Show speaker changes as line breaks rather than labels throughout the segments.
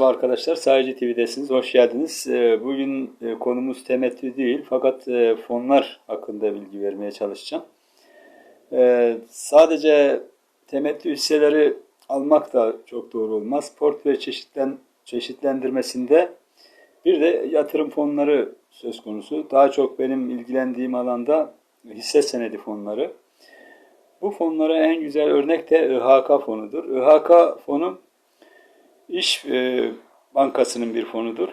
Merhaba arkadaşlar, Sadece TV'desiniz. Hoş geldiniz. Ee, Bugün e, konumuz temettü değil fakat e, fonlar hakkında bilgi vermeye çalışacağım. Ee, Sadece temettü hisseleri almak da çok doğru olmaz. Portföy çeşitlen, çeşitlendirmesinde bir de yatırım fonları söz konusu. Daha çok benim ilgilendiğim alanda hisse senedi fonları. Bu fonlara en güzel örnek de İHK fonudur. İHK fonu İş e, Bankası'nın bir fonudur.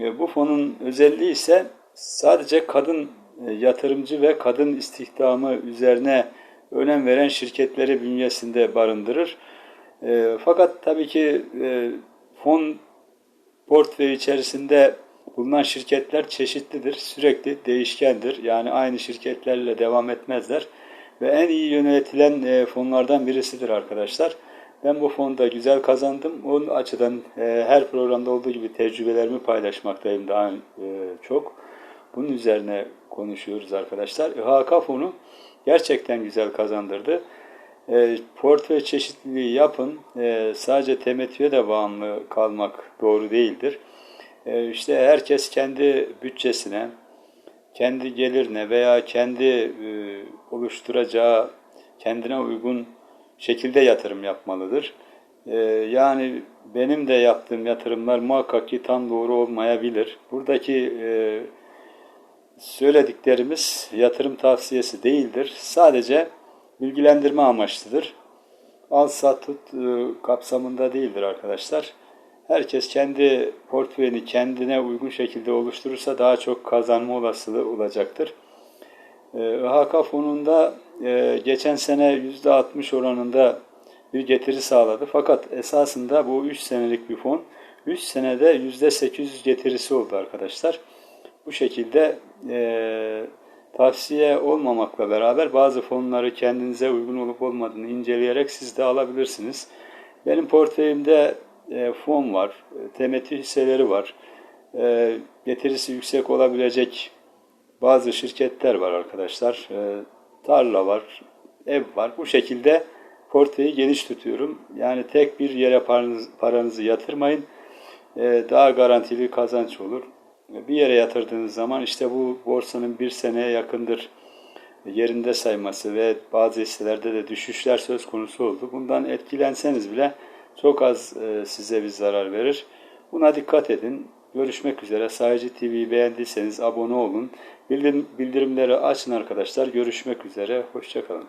E, bu fonun özelliği ise sadece kadın e, yatırımcı ve kadın istihdamı üzerine önem veren şirketleri bünyesinde barındırır. Fakat tabii ki fon portföyü içerisinde bulunan şirketler çeşitlidir, sürekli değişkendir. Yani aynı şirketlerle devam etmezler ve en iyi yönetilen fonlardan birisidir arkadaşlar. Ben bu fonda güzel kazandım. Onun açıdan e, her programda olduğu gibi tecrübelerimi paylaşmaktayım daha e, çok. Bunun üzerine konuşuyoruz arkadaşlar. İHK fonu gerçekten güzel kazandırdı. E, portföy çeşitliliği yapın. E, sadece temettüye de bağımlı kalmak doğru değildir. E, işte herkes kendi bütçesine, kendi gelirine veya kendi e, oluşturacağı kendine uygun şekilde yatırım yapmalıdır. Ee, yani benim de yaptığım yatırımlar muhakkak ki tam doğru olmayabilir. Buradaki e, söylediklerimiz yatırım tavsiyesi değildir. Sadece bilgilendirme amaçlıdır. Al sat tut e, kapsamında değildir arkadaşlar. Herkes kendi portföyünü kendine uygun şekilde oluşturursa daha çok kazanma olasılığı olacaktır. İHK ee, fonunda e, geçen sene %60 oranında bir getiri sağladı. Fakat esasında bu 3 senelik bir fon. 3 senede %800 getirisi oldu arkadaşlar. Bu şekilde e, tavsiye olmamakla beraber bazı fonları kendinize uygun olup olmadığını inceleyerek siz de alabilirsiniz. Benim portföyümde e, fon var, e, temettü hisseleri var. E, getirisi yüksek olabilecek bazı şirketler var arkadaşlar. E, tarla var, ev var. Bu şekilde portföyü geniş tutuyorum. Yani tek bir yere paranızı, yatırmayın. E, daha garantili kazanç olur. Bir yere yatırdığınız zaman işte bu borsanın bir seneye yakındır yerinde sayması ve bazı hisselerde de düşüşler söz konusu oldu. Bundan etkilenseniz bile çok az e, size bir zarar verir. Buna dikkat edin. Görüşmek üzere. Sadece TV'yi beğendiyseniz abone olun. Bildirim, bildirimleri açın arkadaşlar. Görüşmek üzere. Hoşçakalın.